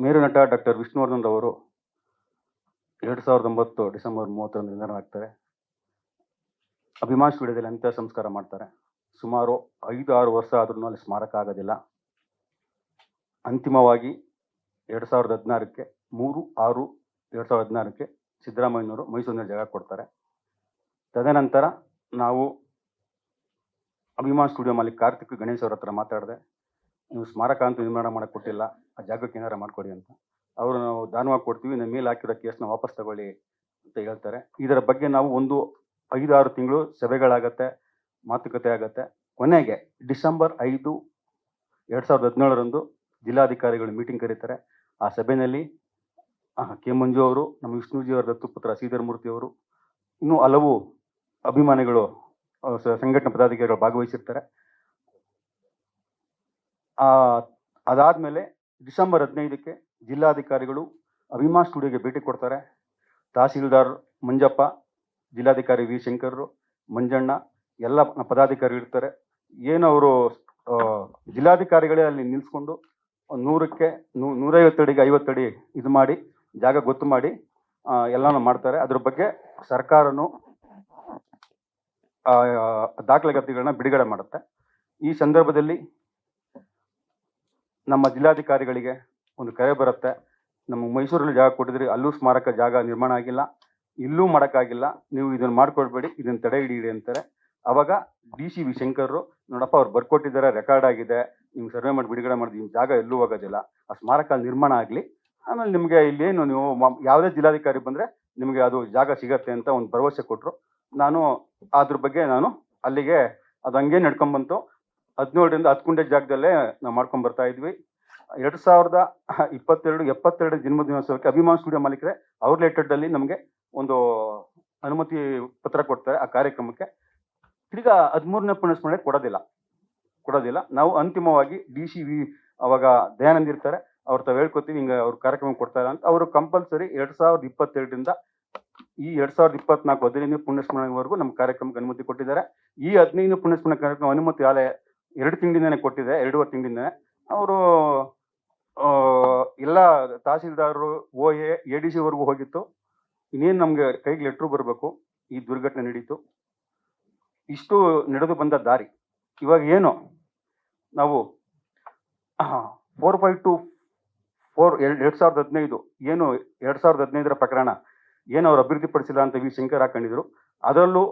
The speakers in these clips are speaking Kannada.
ಮೇರು ನಟ ಡಾಕ್ಟರ್ ವಿಷ್ಣುವರ್ಧನ್ ಅವರು ಎರಡು ಸಾವಿರದ ಒಂಬತ್ತು ಡಿಸೆಂಬರ್ ಮೂವತ್ತೊಂದು ನಿಧನರಾಗ್ತಾರೆ. ಅಭಿಮಾನ್ ಸ್ಟುಡಿಯೋದಲ್ಲಿ ಅಂತ್ಯ ಸಂಸ್ಕಾರ ಮಾಡ್ತಾರೆ. ಸುಮಾರು ಐದು ಆರು ವರ್ಷ ಆದ್ರೂ ಅಲ್ಲಿ ಸ್ಮಾರಕ ಆಗೋದಿಲ್ಲ. ಅಂತಿಮವಾಗಿ ಎರಡು ಸಾವಿರದ ಹದಿನಾರಕ್ಕೆ ಮೂರು ಆರು ಎರಡು ಸಾವಿರದ ಹದಿನಾರಕ್ಕೆ ಸಿದ್ದರಾಮಯ್ಯನವರು ಮೈಸೂರಿನಲ್ಲಿ ಜಾಗ ಕೊಡ್ತಾರೆ. ತದನಂತರ ನಾವು ಅಭಿಮಾನ್ ಸ್ಟುಡಿಯೋ ಮಾಲೀಕ ಕಾರ್ತಿಕ್ ಗಣೇಶ್ ಅವ್ರ ಹತ್ರ ಮಾತಾಡಿದೆ, ನೀವು ಸ್ಮಾರಕ ಅಂತೂ ನಿರ್ಮಾಣ ಮಾಡಕ್ಕೆ ಕೊಟ್ಟಿಲ್ಲ ಆ ಜಾಗಕ್ಕೆ ಏನಾರ ಮಾಡಿಕೊಡಿ ಅಂತ. ಅವರು ನಾವು ದಾನವಾಗಿ ಕೊಡ್ತೀವಿ ನಮ್ಮ ಮೇಲೆ ಹಾಕಿರೋ ಕೇಸ್ನ ವಾಪಸ್ ತಗೊಳ್ಳಿ ಅಂತ ಹೇಳ್ತಾರೆ. ಇದರ ಬಗ್ಗೆ ನಾವು ಒಂದು ಐದಾರು ತಿಂಗಳು ಸಭೆಗಳಾಗತ್ತೆ, ಮಾತುಕತೆ ಆಗತ್ತೆ. ಕೊನೆಗೆ ಡಿಸೆಂಬರ್ ಐದು ಎರಡು ಸಾವಿರದ ಹದಿನೇಳರಂದು ಜಿಲ್ಲಾಧಿಕಾರಿಗಳು ಮೀಟಿಂಗ್ ಕರೀತಾರೆ. ಆ ಸಭೆಯಲ್ಲಿ ಕೆ ಮಂಜು ಅವರು, ನಮ್ಮ ವಿಷ್ಣುಜಿ ಅವರ ದತ್ತುಪುತ್ರ ಶ್ರೀಧರ್ ಮೂರ್ತಿ ಅವರು, ಇನ್ನೂ ಹಲವು ಅಭಿಮಾನಿಗಳು ಸಂಘಟನೆ ಪದಾಧಿಕಾರಿಗಳು ಭಾಗವಹಿಸಿರ್ತಾರೆ. ಅದಾದ ಅದಾದ್ಮೇಲೆ ಡಿಸೆಂಬರ್ ಹದಿನೈದಕ್ಕೆ ಜಿಲ್ಲಾಧಿಕಾರಿಗಳು ಅಭಿಮಾ ಸ್ಟುಡಿಯೋಗೆ ಭೇಟಿ ಕೊಡ್ತಾರೆ. ತಹಸೀಲ್ದಾರ್ ಮಂಜಪ್ಪ, ಜಿಲ್ಲಾಧಿಕಾರಿ ವಿ ಶಂಕರ್ರು ಮಂಜಣ್ಣ ಎಲ್ಲ ಪದಾಧಿಕಾರಿ ಇರ್ತಾರೆ. ಏನು ಅವರು ಜಿಲ್ಲಾಧಿಕಾರಿಗಳೇ ಅಲ್ಲಿ ನಿಲ್ಸ್ಕೊಂಡು ಒಂದ್ ನೂರಕ್ಕೆ ನೂ- ನೂರೈವತ್ತು ಅಡಿಗೆ ಐವತ್ತು ಅಡಿ ಇದು ಮಾಡಿ, ಜಾಗ ಗೊತ್ತು ಮಾಡಿ ಎಲ್ಲನೂ ಮಾಡ್ತಾರೆ. ಅದ್ರ ಬಗ್ಗೆ ಸರ್ಕಾರನು ದಾಖಲೆಗತಿಗಳನ್ನ ಬಿಡುಗಡೆ ಮಾಡುತ್ತೆ. ಈ ಸಂದರ್ಭದಲ್ಲಿ ನಮ್ಮ ಜಿಲ್ಲಾಧಿಕಾರಿಗಳಿಗೆ ಒಂದು ಕರೆ ಬರುತ್ತೆ. ನಮ್ಮ ಮೈಸೂರಲ್ಲಿ ಜಾಗ ಕೊಟ್ಟಿದ್ರಿ ಅಲ್ಲೂ ಸ್ಮಾರಕ ಜಾಗ ನಿರ್ಮಾಣ ಆಗಿಲ್ಲ, ಇಲ್ಲೂ ಮಾಡೋಕ್ಕಾಗಿಲ್ಲ. ನೀವು ಇದನ್ನು ಮಾಡಿಕೊಡ್ಬೇಡಿ ಇದನ್ನು ತಡೆ ಹಿಡೀರಿ ಅಂತಾರೆ. ಅವಾಗ ಡಿ ಸಿ ವಿ ಶಂಕರ್ರು ನೋಡಪ್ಪ ಅವ್ರು ಬರ್ಕೊಟ್ಟಿದ್ದಾರೆ, ರೆಕಾರ್ಡ್ ಆಗಿದೆ ನಿಮ್ಗೆ ಸರ್ವೆ ಮಾಡಿ ಬಿಡುಗಡೆ ನಿಮ್ಮ ಜಾಗ ಎಲ್ಲೂ ಹೋಗೋದಿಲ್ಲ. ಆ ಸ್ಮಾರಕ ನಿರ್ಮಾಣ ಆಗಲಿ, ಆಮೇಲೆ ನಿಮಗೆ ಇಲ್ಲೇನು ನೀವು ಯಾವುದೇ ಜಿಲ್ಲಾಧಿಕಾರಿ ಬಂದರೆ ನಿಮಗೆ ಅದು ಜಾಗ ಸಿಗತ್ತೆ ಅಂತ ಒಂದು ಭರವಸೆ ಕೊಟ್ಟರು ನಾನು ಅದ್ರ ಬಗ್ಗೆ ನಾನು ಅಲ್ಲಿಗೆ ಅದು ಹಂಗೆ ನಡ್ಕೊಂಡ್ಬಂತು ಹದಿನೇಳರಿಂದ ಹತ್ತು ಗುಂಡೆ ಜಾಗದಲ್ಲೇ ನಾವು ಮಾಡ್ಕೊಂಡು ಬರ್ತಾ ಇದ್ವಿ. ಎರಡು ಸಾವಿರದ ಇಪ್ಪತ್ತೆರಡು, ಎಪ್ಪತ್ತೆರಡು ಜನ್ಮದಿನೋತ್ಸವಕ್ಕೆ ಅಭಿಮಾನ್ ಸ್ಟುಡಿಯೋ ಮಾಲೀಕರೇ, ಅವ್ರ ರಿಲೇಟೆಡಲ್ಲಿ ನಮಗೆ ಒಂದು ಅನುಮತಿ ಪತ್ರ ಕೊಡ್ತಾರೆ ಆ ಕಾರ್ಯಕ್ರಮಕ್ಕೆ. ತಿರ್ಗಾ ಹದಿಮೂರನೇ ಪುಣ್ಯಸ್ಮರಣೆ ಕೊಡೋದಿಲ್ಲ. ಕೊಡೋದಿಲ್ಲ. ನಾವು ಅಂತಿಮವಾಗಿ ಡಿ ಸಿ ವಿ ಅವಾಗ ದಯಾನಂದ್ ಇರ್ತಾರೆ. ಅವ್ರ ತಾವು ಹೇಳ್ಕೊತೀವಿ, ಹಿಂಗೆ ಅವ್ರ ಕಾರ್ಯಕ್ರಮ ಕೊಡ್ತಾರೆ ಅಂತ. ಅವರು ಕಂಪಲ್ಸರಿ ಎರಡು ಸಾವಿರದ ಇಪ್ಪತ್ತೆರಡರಿಂದ ಈ ಎರಡು ಸಾವಿರದ ಇಪ್ಪತ್ನಾಲ್ಕು ಹದಿನೈದನೇ ಪುಣ್ಯಸ್ಮರಣೆವರೆಗೂ ನಮ್ಮ ಕಾರ್ಯಕ್ರಮಕ್ಕೆ ಅನುಮತಿ ಕೊಟ್ಟಿದ್ದಾರೆ. ಈ ಹದಿನೈದನೇ ಪುಣ್ಯಸ್ಮರಣೆ ಕಾರ್ಯಕ್ರಮ ಅನುಮತಿ ಆಲೆ ಎರಡು ತಿಂಗಳಿಂದಾನೆ ಕೊಟ್ಟಿದೆ, ಎರಡೂವರೆ ತಿಂಗಳಿಂದಾನೆ. ಅವರು ಎಲ್ಲ ತಹಸೀಲ್ದಾರರು, ಓ ಎ ಎ ಡಿ ಸಿವರೆಗೂ ಹೋಗಿತ್ತು. ಇನ್ನೇನು ನಮಗೆ ಕೈಗೆ ಲೆಟ್ರು ಬರಬೇಕು? ಈ ದುರ್ಘಟನೆ ನಡೀತು. ಇಷ್ಟು ನಡೆದು ಬಂದ ದಾರಿ. ಇವಾಗ ಏನು? ನಾವು ಫೋರ್ ಫೈವ್ ಟು ಫೋರ್ ಎರಡು ಸಾವಿರದ ಹದಿನೈದು ಏನು ಎರಡು ಸಾವಿರದ ಹದಿನೈದರ ಪ್ರಕರಣ ಏನು ಅವರು ಅಭಿವೃದ್ಧಿಪಡಿಸಿಲ್ಲ ಅಂತ ವಿ ಶಂಕರ್ ಹಾಕೊಂಡಿದ್ರು. ಅದರಲ್ಲೂ,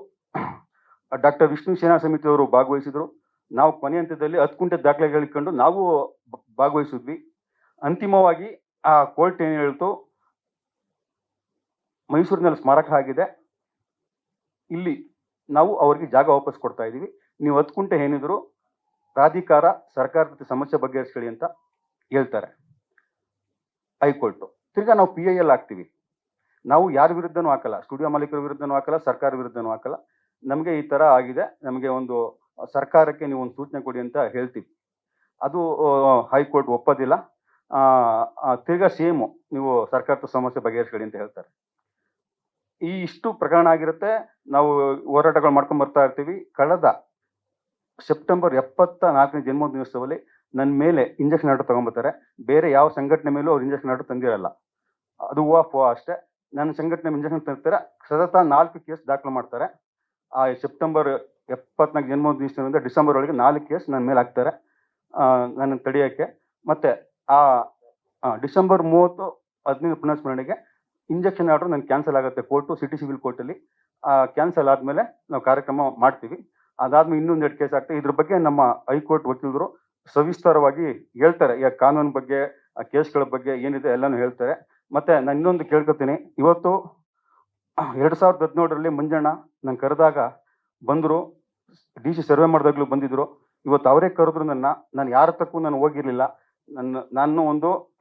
ಡಾಕ್ಟರ್ ವಿಷ್ಣು ಸೇನಾ ಸಮಿತಿಯವರು ಭಾಗವಹಿಸಿದ್ರು. ನಾವು ಕೊನೆ ಹಂತದಲ್ಲಿ ಹತ್ತು ಕುಂಟೆ ದಾಖಲೆಗಳು ಇಟ್ಕೊಂಡು ನಾವು ಭಾಗವಹಿಸಿದ್ವಿ. ಅಂತಿಮವಾಗಿ ಆ ಕೋರ್ಟ್ ಏನು ಹೇಳ್ತು? ಮೈಸೂರಿನಲ್ಲಿ ಸ್ಮಾರಕ ಆಗಿದೆ. ಇಲ್ಲಿ ನಾವು ಅವರಿಗೆ ಜಾಗ ವಾಪಸ್ ಕೊಡ್ತಾ ಇದ್ದೀವಿ. ನೀವು ಹತ್ತು ಕುಂಟೆ ಏನಿದ್ರು ಪ್ರಾಧಿಕಾರ ಸರ್ಕಾರದ ಜೊತೆ ಸಮಸ್ಯೆ ಬಗೆಹರಿಸ್ಕೊಳ್ಳಿ ಅಂತ ಹೇಳ್ತಾರೆ ಹೈಕೋರ್ಟು. ತಿರ್ಗಾ ನಾವು ಪಿ ಐ ಎಲ್ ಹಾಕ್ತೀವಿ. ನಾವು ಯಾರ ವಿರುದ್ಧನೂ ಹಾಕಲ್ಲ. ಸ್ಟುಡಿಯೋ ಮಾಲೀಕರ ವಿರುದ್ಧನೂ ಹಾಕಲ್ಲ, ಸರ್ಕಾರ ವಿರುದ್ಧನೂ ಹಾಕಲ್ಲ. ನಮಗೆ ಈ ಥರ ಆಗಿದೆ. ನಮಗೆ ಒಂದು ಸರ್ಕಾರಕ್ಕೆ ನೀವು ಒಂದು ಸೂಚನೆ ಕೊಡಿ ಅಂತ ಹೇಳ್ತೀವಿ. ಅದು ಹೈಕೋರ್ಟ್ ಒಪ್ಪೋದಿಲ್ಲ. ತಿರ್ಗಾ ಸೇಮು ನೀವು ಸರ್ಕಾರದ ಸಮಸ್ಯೆ ಬಗೆಹರಿಸ್ಕೊಳ್ಳಿ ಅಂತ ಹೇಳ್ತಾರೆ. ಈ ಇಷ್ಟು ಪ್ರಕರಣ ಆಗಿರುತ್ತೆ. ನಾವು ಹೋರಾಟಗಳು ಮಾಡ್ಕೊಂಡು ಬರ್ತಾ ಇರ್ತೀವಿ. ಕಳೆದ ಸೆಪ್ಟೆಂಬರ್ ಎಪ್ಪತ್ತ ನಾಲ್ಕನೇ ಜನ್ಮದಿನೋತ್ಸವದಲ್ಲಿ ನನ್ನ ಮೇಲೆ ಇಂಜೆಕ್ಷನ್ ಆರ್ಡರ್ ತಗೊಂಬರ್ತಾರೆ. ಬೇರೆ ಯಾವ ಸಂಘಟನೆ ಮೇಲೂ ಅವ್ರು ಇಂಜೆಕ್ಷನ್ ಆರ್ಡರ್ ತಂದಿರಲ್ಲ. ಅದು ಹೂವ ಫೋ ಅಷ್ಟೇ. ನನ್ನ ಸಂಘಟನೆ ಇಂಜೆಕ್ಷನ್ ತಂದಿರ್ತಾರೆ. ಸತತ ನಾಲ್ಕು ಕೇಸ್ ದಾಖಲು ಮಾಡ್ತಾರೆ. ಆ ಸೆಪ್ಟೆಂಬರ್ ಎಪ್ಪತ್ನಾಲ್ಕು ಜನ್ಮದಿನದಿಂದ ಡಿಸೆಂಬರ್ ಒಳಗೆ ನಾಲ್ಕು ಕೇಸ್ ನನ್ನ ಮೇಲೆ ಹಾಕ್ತಾರೆ. ನನ್ನ ತಡೆಯೋಕ್ಕೆ. ಮತ್ತೆ ಆ ಡಿಸೆಂಬರ್ ಮೂವತ್ತು ಹದಿನೈದು ಪುನಃಸ್ಮರಣೆಗೆ ಇಂಜೆಕ್ಷನ್ ಆರ್ಡರ್ ನಾನು ಕ್ಯಾನ್ಸಲ್ ಆಗುತ್ತೆ ಕೋರ್ಟು, ಸಿಟಿ ಸಿವಿಲ್ ಕೋರ್ಟಲ್ಲಿ. ಕ್ಯಾನ್ಸಲ್ ಆದಮೇಲೆ ನಾವು ಕಾರ್ಯಕ್ರಮ ಮಾಡ್ತೀವಿ. ಅದಾದ್ಮೇಲೆ ಇನ್ನೊಂದು ಎರಡು ಕೇಸ್ ಆಗ್ತದೆ. ಇದ್ರ ಬಗ್ಗೆ ನಮ್ಮ ಹೈಕೋರ್ಟ್ ವಕೀಲರು ಸವಿಸ್ತಾರವಾಗಿ ಹೇಳ್ತಾರೆ. ಈ ಕಾನೂನು ಬಗ್ಗೆ, ಆ ಕೇಸ್ಗಳ ಬಗ್ಗೆ ಏನಿದೆ ಎಲ್ಲನೂ ಹೇಳ್ತಾರೆ. ಮತ್ತೆ ನಾನು ಇನ್ನೊಂದು ಕೇಳ್ಕೊತೀನಿ. ಇವತ್ತು ಎರಡು ಸಾವಿರದ ಹದಿನೇಳರಲ್ಲಿ ಮಂಜಣ್ಣ ನಾನು ಕರೆದಾಗ ಬಂದ್ರು. ಡಿ ಸಿ ಸರ್ವೆ ಮಾಡಿದಾಗ್ಲೂ ಬಂದಿದ್ರು. ಇವತ್ತು ಅವರೇ ಕರೆದ್ರು ನನ್ನ, ನಾನು ಯಾರ ತಕ್ಕೂ ನಾನು ಹೋಗಿರ್ಲಿಲ್ಲ. ನನ್ನ, ನಾನು ಒಂದು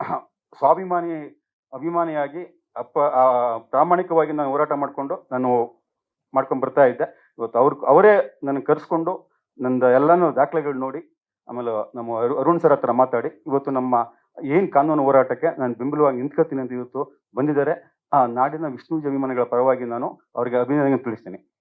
ಸ್ವಾಭಿಮಾನಿ, ಅಭಿಮಾನಿಯಾಗಿ, ಅಪ್ಪ ಪ್ರಾಮಾಣಿಕವಾಗಿ ನಾನು ಹೋರಾಟ ಮಾಡಿಕೊಂಡು ನಾನು ಮಾಡ್ಕೊಂಡು ಬರ್ತಾ ಇದ್ದೆ. ಇವತ್ತು ಅವ್ರ, ಅವರೇ ನನ್ನ ಕರೆಸ್ಕೊಂಡು ನಂದು ಎಲ್ಲಾನು ದಾಖಲೆಗಳು ನೋಡಿ, ಆಮೇಲೆ ನಮ್ಮ ಅರು- ಅರುಣ್ ಸರ್ ಹತ್ರ ಮಾತಾಡಿ, ಇವತ್ತು ನಮ್ಮ ಏನು ಕಾನೂನು ಹೋರಾಟಕ್ಕೆ ನಾನು ಬೆಂಬಲವಾಗಿ ನಿಂತ್ಕೊತೀನಿ ಅಂತ ಇವತ್ತು ಬಂದಿದ್ದಾರೆ. ಆ ನಾಡಿನ ವಿಷ್ಣು ಅಭಿಮಾನಿಗಳ ಪರವಾಗಿ ನಾನು ಅವರಿಗೆ ಅಭಿನಂದನೆ ತಿಳಿಸ್ತೀನಿ.